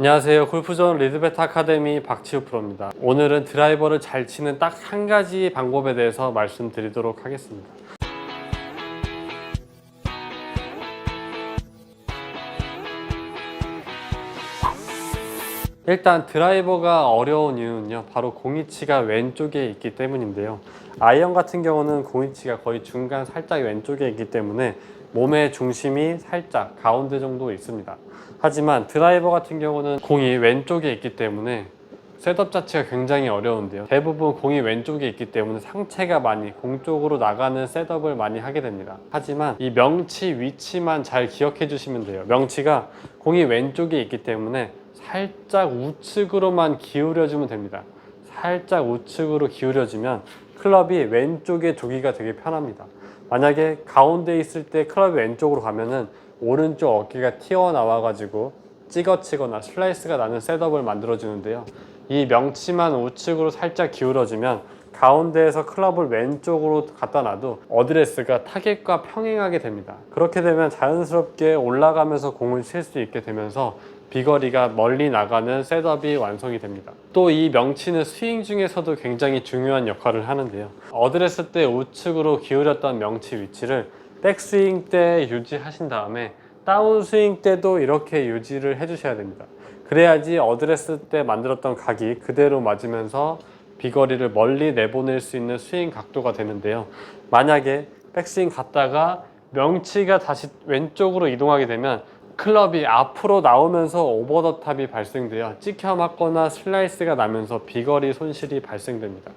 안녕하세요. 골프존 리드베트 아카데미 박치우 프로입니다. 오늘은 드라이버를 잘 치는 딱 한 가지 방법에 대해서 말씀드리도록 하겠습니다. 일단 드라이버가 어려운 이유는요 바로 공이치가 왼쪽에 있기 때문인데요 아이언 같은 경우는 공이치가 거의 중간 살짝 왼쪽에 있기 때문에 몸의 중심이 살짝 가운데 정도 있습니다 하지만 드라이버 같은 경우는 공이 왼쪽에 있기 때문에 셋업 자체가 굉장히 어려운데요 대부분 공이 왼쪽에 있기 때문에 상체가 많이 공 쪽으로 나가는 셋업을 많이 하게 됩니다 하지만 이 명치 위치만 잘 기억해 주시면 돼요 명치가 공이 왼쪽에 있기 때문에 살짝 우측으로만 기울여주면 됩니다. 살짝 우측으로 기울여주면 클럽이 왼쪽에 두기가 되게 편합니다. 만약에 가운데 있을 때 클럽이 왼쪽으로 가면은 오른쪽 어깨가 튀어나와 가지고 찍어치거나 슬라이스가 나는 셋업을 만들어 주는데요. 이 명치만 우측으로 살짝 기울어주면 가운데에서 클럽을 왼쪽으로 갖다 놔도 어드레스가 타겟과 평행하게 됩니다. 그렇게 되면 자연스럽게 올라가면서 공을 칠 수 있게 되면서 비거리가 멀리 나가는 셋업이 완성이 됩니다. 또 이 명치는 스윙 중에서도 굉장히 중요한 역할을 하는데요. 어드레스 때 우측으로 기울였던 명치 위치를 백스윙 때 유지하신 다음에 다운스윙 때도 이렇게 유지를 해주셔야 됩니다. 그래야지 어드레스 때 만들었던 각이 그대로 맞으면서 비거리를 멀리 내보낼 수 있는 스윙 각도가 되는데요. 만약에 백스윙 갔다가 명치가 다시 왼쪽으로 이동하게 되면 클럽이 앞으로 나오면서 오버 더 탑이 발생되어 찍혀 맞거나 슬라이스가 나면서 비거리 손실이 발생됩니다.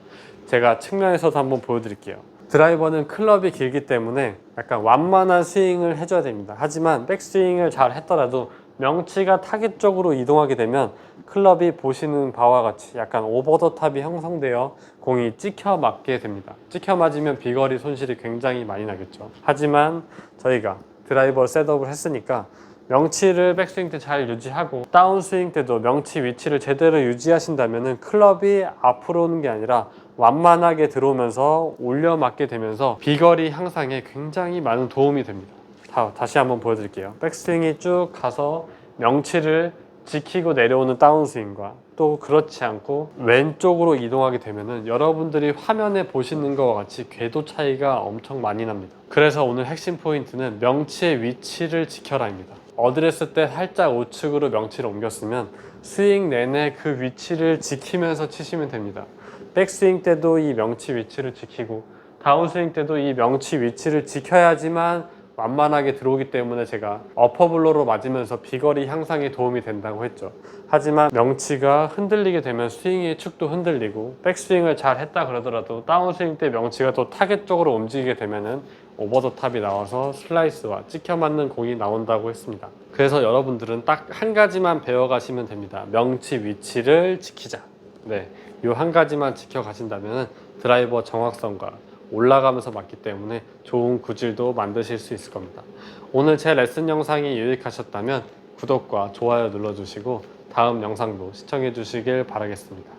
제가 측면에서도 한번 보여드릴게요. 드라이버는 클럽이 길기 때문에 약간 완만한 스윙을 해줘야 됩니다. 하지만 백스윙을 잘 했더라도 명치가 타겟 쪽으로 이동하게 되면 클럽이 보시는 바와 같이 약간 오버 더 탑이 형성되어 공이 찍혀 맞게 됩니다. 찍혀 맞으면 비거리 손실이 굉장히 많이 나겠죠. 하지만 저희가 드라이버 셋업을 했으니까 명치를 백스윙 때 잘 유지하고 다운스윙 때도 명치 위치를 제대로 유지하신다면 클럽이 앞으로 오는 게 아니라 완만하게 들어오면서 올려 맞게 되면서 비거리 향상에 굉장히 많은 도움이 됩니다. 다, 다시 한번 보여드릴게요. 백스윙이 쭉 가서 명치를 지키고 내려오는 다운스윙과 또 그렇지 않고 왼쪽으로 이동하게 되면은 여러분들이 화면에 보시는 것과 같이 궤도 차이가 엄청 많이 납니다. 그래서 오늘 핵심 포인트는 명치의 위치를 지켜라입니다. 어드레스 때 살짝 우측으로 명치를 옮겼으면 스윙 내내 그 위치를 지키면서 치시면 됩니다. 백스윙 때도 이 명치 위치를 지키고 다운스윙 때도 이 명치 위치를 지켜야지만 완만하게 들어오기 때문에 제가 어퍼블로로 맞으면서 비거리 향상에 도움이 된다고 했죠. 하지만 명치가 흔들리게 되면 스윙의 축도 흔들리고 백스윙을 잘 했다 그러더라도 다운스윙 때 명치가 또 타겟 쪽으로 움직이게 되면은 오버 더 탑이 나와서 슬라이스와 찍혀 맞는 공이 나온다고 했습니다. 그래서 여러분들은 딱 한 가지만 배워가시면 됩니다. 명치 위치를 지키자. 네, 이 한 가지만 지켜가신다면 드라이버 정확성과 올라가면서 맞기 때문에 좋은 구질도 만드실 수 있을 겁니다. 오늘 제 레슨 영상이 유익하셨다면 구독과 좋아요 눌러주시고 다음 영상도 시청해 주시길 바라겠습니다.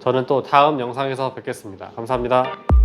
저는 또 다음 영상에서 뵙겠습니다. 감사합니다.